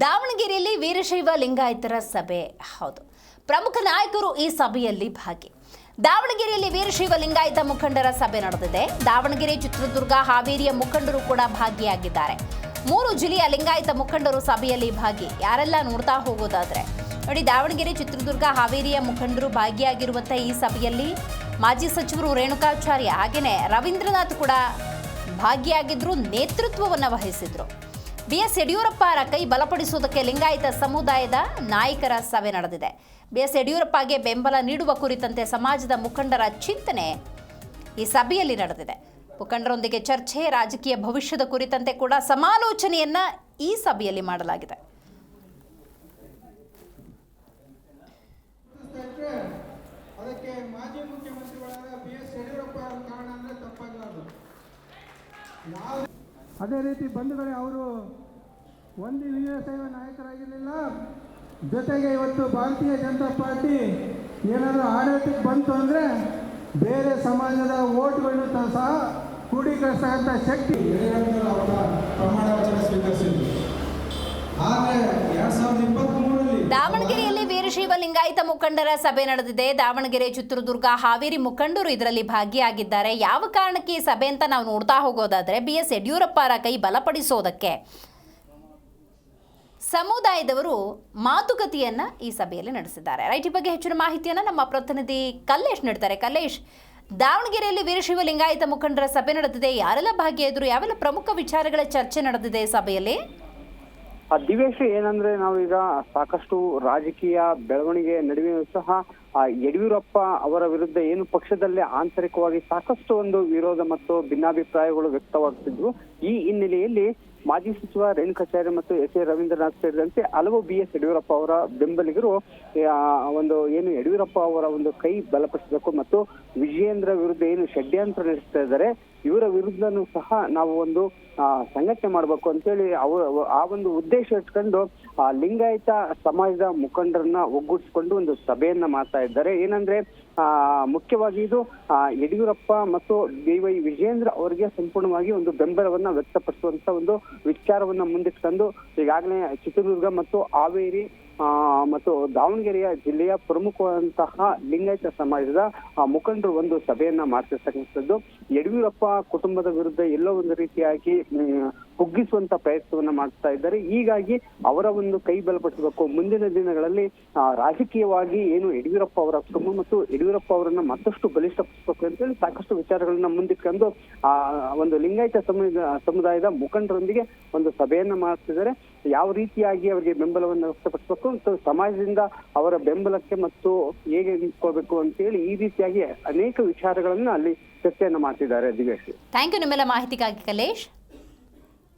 ದಾವಣಗೆರೆಯಲ್ಲಿ ವೀರಶೈವ ಲಿಂಗಾಯತರ ಸಭೆ. ಹೌದು. ಪ್ರಮುಖ ನಾಯಕರು ಈ ಸಭೆಯಲ್ಲಿ ಭಾಗಿ. ದಾವಣಗೆರೆಯಲ್ಲಿ ವೀರಶೈವ ಲಿಂಗಾಯತ ಮುಖಂಡರ ಸಭೆ ನಡೆದಿದೆ. ದಾವಣಗೆರೆ, ಚಿತ್ರದುರ್ಗ, ಹಾವೇರಿಯ ಮುಖಂಡರು ಕೂಡ ಭಾಗಿಯಾಗಿದ್ದಾರೆ. ಮೂರು ಜಿಲ್ಲೆಯ ಲಿಂಗಾಯತ ಮುಖಂಡರು ಸಭೆಯಲ್ಲಿ ಭಾಗಿ. ಯಾರೆಲ್ಲ ನೋಡ್ತಾ ಹೋಗೋದಾದ್ರೆ. ನೋಡಿ, ದಾವಣಗೆರೆ, ಚಿತ್ರದುರ್ಗ, ಹಾವೇರಿಯ ಮುಖಂಡರು ಭಾಗಿಯಾಗಿರುವಂತಹ ಈ ಸಭೆಯಲ್ಲಿ ಮಾಜಿ ಸಚಿವರು ರೇಣುಕಾಚಾರ್ಯ. ಹಾಗೆಯೇ ರವೀಂದ್ರನಾಥ್ ಕೂಡ ಭಾಗಿಯಾಗಿದ್ರು, ನೇತೃತ್ವವನ್ನು ವಹಿಸಿದ್ರು. ಬಿ ಎಸ್ ಯಡಿಯೂರಪ್ಪರ ಕೈ ಬಲಪಡಿಸುವುದಕ್ಕೆ ಲಿಂಗಾಯತ ಸಮುದಾಯದ ನಾಯಕರ ಸಭೆ ನಡೆದಿದೆ. ಬಿ ಎಸ್ ಯಡಿಯೂರಪ್ಪಗೆ ಬೆಂಬಲ ನೀಡುವ ಕುರಿತಂತೆ ಸಮಾಜದ ಮುಖಂಡರ ಚಿಂತನೆ ಈ ಸಭೆಯಲ್ಲಿ ನಡೆದಿದೆ. ಮುಖಂಡರೊಂದಿಗೆ ಚರ್ಚೆ, ರಾಜಕೀಯ ಭವಿಷ್ಯದ ಕುರಿತಂತೆ ಕೂಡ ಸಮಾಲೋಚನೆಯನ್ನ ಈ ಸಭೆಯಲ್ಲಿ ಮಾಡಲಾಗಿದೆ. ಮಾಜಿ ಅದೇ ರೀತಿ ಬಂಧುಗಳೇ, ಅವರು ಒಂದು ವೀರಶೈವ ನಾಯಕರಾಗಿರಲಿಲ್ಲ. ಜೊತೆಗೆ ಇವತ್ತು ಭಾರತೀಯ ಜನತಾ ಪಾರ್ಟಿ ಏನಾದರೂ ಆಡಳಿತಕ್ಕೆ ಬಂತು ಅಂದರೆ ಬೇರೆ ಸಮಾಜದ ಓಟ್ಗಳನ್ನು ಸಹ ಕ್ರೋಢೀಕರಿಸ್ತಕ್ಕಂಥ ಶಕ್ತಿ. ಪ್ರಮಾಣ ವಚನ ಸ್ವೀಕರಿಸಿದ್ರು. ದಾವಣಗೆರೆಯಲ್ಲಿ ವೀರಶೈವ ಲಿಂಗಾಯತ ಮುಖಂಡರ ಸಭೆ ನಡೆದಿದೆ. ದಾವಣಗೆರೆ, ಚಿತ್ರದುರ್ಗ, ಹಾವೇರಿ ಮುಖಂಡರು ಇದರಲ್ಲಿ ಭಾಗಿಯಾಗಿದ್ದಾರೆ. ಯಾವ ಕಾರಣಕ್ಕೆ ಈ ಸಭೆ ಅಂತ ನಾವು ನೋಡ್ತಾ ಹೋಗೋದಾದ್ರೆ ಬಿ ಎಸ್ ಯಡಿಯೂರಪ್ಪರ ಕೈ ಬಲಪಡಿಸೋದಕ್ಕೆ. ಸಮುದಾಯದವರು ಮಾತುಕತೆಯನ್ನ ಈ ಸಭೆಯಲ್ಲಿ ನಡೆಸಿದ್ದಾರೆ. ರೈಟ್, ಈ ಬಗ್ಗೆ ಹೆಚ್ಚಿನ ಮಾಹಿತಿಯನ್ನ ನಮ್ಮ ಪ್ರತಿನಿಧಿ ಕಲ್ಲೇಶ್ ನೀಡ್ತಾರೆ. ಕಲ್ಲೇಶ್, ದಾವಣಗೆರೆಯಲ್ಲಿ ವೀರಶೈವ ಲಿಂಗಾಯತ ಮುಖಂಡರ ಸಭೆ ನಡೆದಿದೆ. ಯಾರೆಲ್ಲ ಭಾಗಿಯಾದರು? ಯಾವೆಲ್ಲ ಪ್ರಮುಖ ವಿಚಾರಗಳ ಚರ್ಚೆ ನಡೆದಿದೆ ಸಭೆಯಲ್ಲಿ? ಆ ದಿವೇಶ ಏನಂದ್ರೆ ನಾವೀಗ ಸಾಕಷ್ಟು ರಾಜಕೀಯ ಬೆಳವಣಿಗೆ ನಡುವೆ ಸಹ ಆ ಯಡಿಯೂರಪ್ಪ ಅವರ ವಿರುದ್ಧ ಏನು ಪಕ್ಷದಲ್ಲೇ ಆಂತರಿಕವಾಗಿ ಸಾಕಷ್ಟು ಒಂದು ವಿರೋಧ ಮತ್ತು ಭಿನ್ನಾಭಿಪ್ರಾಯಗಳು ವ್ಯಕ್ತವಾಗ್ತಿದ್ವು. ಈ ಹಿನ್ನೆಲೆಯಲ್ಲಿ ಮಾಜಿ ಸಚಿವ ರೇಣುಕಾಚಾರ್ಯ ಮತ್ತು ಎಸ್ ಎ ರವೀಂದ್ರನಾಥ್ ಸೇರಿದಂತೆ ಹಲವು ಬಿ ಎಸ್ ಯಡಿಯೂರಪ್ಪ ಅವರ ಬೆಂಬಲಿಗರು ಒಂದು ಏನು ಯಡಿಯೂರಪ್ಪ ಅವರ ಒಂದು ಕೈ ಬಲಪಡಿಸಬೇಕು ಮತ್ತು ವಿಜಯೇಂದ್ರ ವಿರುದ್ಧ ಏನು ಷಡ್ಯಂತ್ರ ನಡೆಸ್ತಾ ಇದ್ದಾರೆ. ಇವರ ವಿರುದ್ಧನೂ ಸಹ ನಾವು ಒಂದು ಸಂಘಟನೆ ಮಾಡಬೇಕು ಅಂತೇಳಿ ಅವರು ಆ ಒಂದು ಉದ್ದೇಶ ಇಟ್ಕೊಂಡು, ಆ, ಲಿಂಗಾಯತ ಸಮಾಜದ ಮುಖಂಡರನ್ನ ಒಗ್ಗೂಡಿಸಿಕೊಂಡು ಒಂದು ಸಭೆಯನ್ನ ಮಾಡ್ತಾ ಇದ್ದಾರೆ. ಏನಂದ್ರೆ ಮುಖ್ಯವಾಗಿ ಇದು ಯಡಿಯೂರಪ್ಪ ಮತ್ತು ಬಿವೈ ವಿಜೇಂದ್ರ ಅವರಿಗೆ ಸಂಪೂರ್ಣವಾಗಿ ಒಂದು ಬೆಂಬಲವನ್ನ ವ್ಯಕ್ತಪಡಿಸುವಂತ ಒಂದು ವಿಚಾರವನ್ನ ತಂದು ಈಗಾಗಲೇ ಚಿತ್ರದುರ್ಗ ಮತ್ತು ಹಾವೇರಿ ಮತ್ತು ದಾವಣಗೆರೆಯ ಜಿಲ್ಲೆಯ ಪ್ರಮುಖವಾದಂತಹ ಲಿಂಗಾಯತ ಸಮಾಜದ ಮುಖಂಡರು ಒಂದು ಸಭೆಯನ್ನ ಮಾಡ್ತಿರ್ತಕ್ಕಂಥದ್ದು. ಯಡಿಯೂರಪ್ಪ ಕುಟುಂಬದ ವಿರುದ್ಧ ಎಲ್ಲೋ ಒಂದು ರೀತಿಯಾಗಿ ಕುಗ್ಗಿಸುವಂತ ಪ್ರಯತ್ನವನ್ನ ಮಾಡ್ತಾ ಇದ್ದಾರೆ. ಹೀಗಾಗಿ ಅವರ ಒಂದು ಕೈ ಬಲಪಡಿಸಬೇಕು. ಮುಂದಿನ ದಿನಗಳಲ್ಲಿ ರಾಜಕೀಯವಾಗಿ ಏನು ಯಡಿಯೂರಪ್ಪ ಅವರ ಕುಟುಂಬ ಮತ್ತು ಯಡಿಯೂರಪ್ಪ ಅವರನ್ನ ಮತ್ತಷ್ಟು ಬಲಿಷ್ಠಪಡಿಸಬೇಕು ಅಂತೇಳಿ ಸಾಕಷ್ಟು ವಿಚಾರಗಳನ್ನ ಮುಂದಿಟ್ಕೊಂಡು, ಆ, ಒಂದು ಲಿಂಗಾಯತ ಸಮುದಾಯ ಸಮುದಾಯದ ಮುಖಂಡರೊಂದಿಗೆ ಒಂದು ಸಭೆಯನ್ನ ಮಾಡ್ತಿದ್ದಾರೆ. ಯಾವ ರೀತಿಯಾಗಿ ಅವರಿಗೆ ಬೆಂಬಲವನ್ನು ವ್ಯಕ್ತಪಡಿಸಬೇಕು ಮತ್ತು ಸಮಾಜದಿಂದ ಅವರ ಬೆಂಬಲಕ್ಕೆ ಮತ್ತು ಹೇಗೆ ನಿಂತ್ಕೋಬೇಕು ಅಂತೇಳಿ ಈ ರೀತಿಯಾಗಿ ಅನೇಕ ವಿಚಾರಗಳನ್ನ ಅಲ್ಲಿ ಚರ್ಚೆಯನ್ನ ಮಾಡ್ತಿದ್ದಾರೆ ದಿವೇಶ್ ಥ್ಯಾಂಕ್ ಯು ನಿಮ್ಮೆಲ್ಲ ಮಾಹಿತಿಗಾಗಿ ಕಲೇಶ್.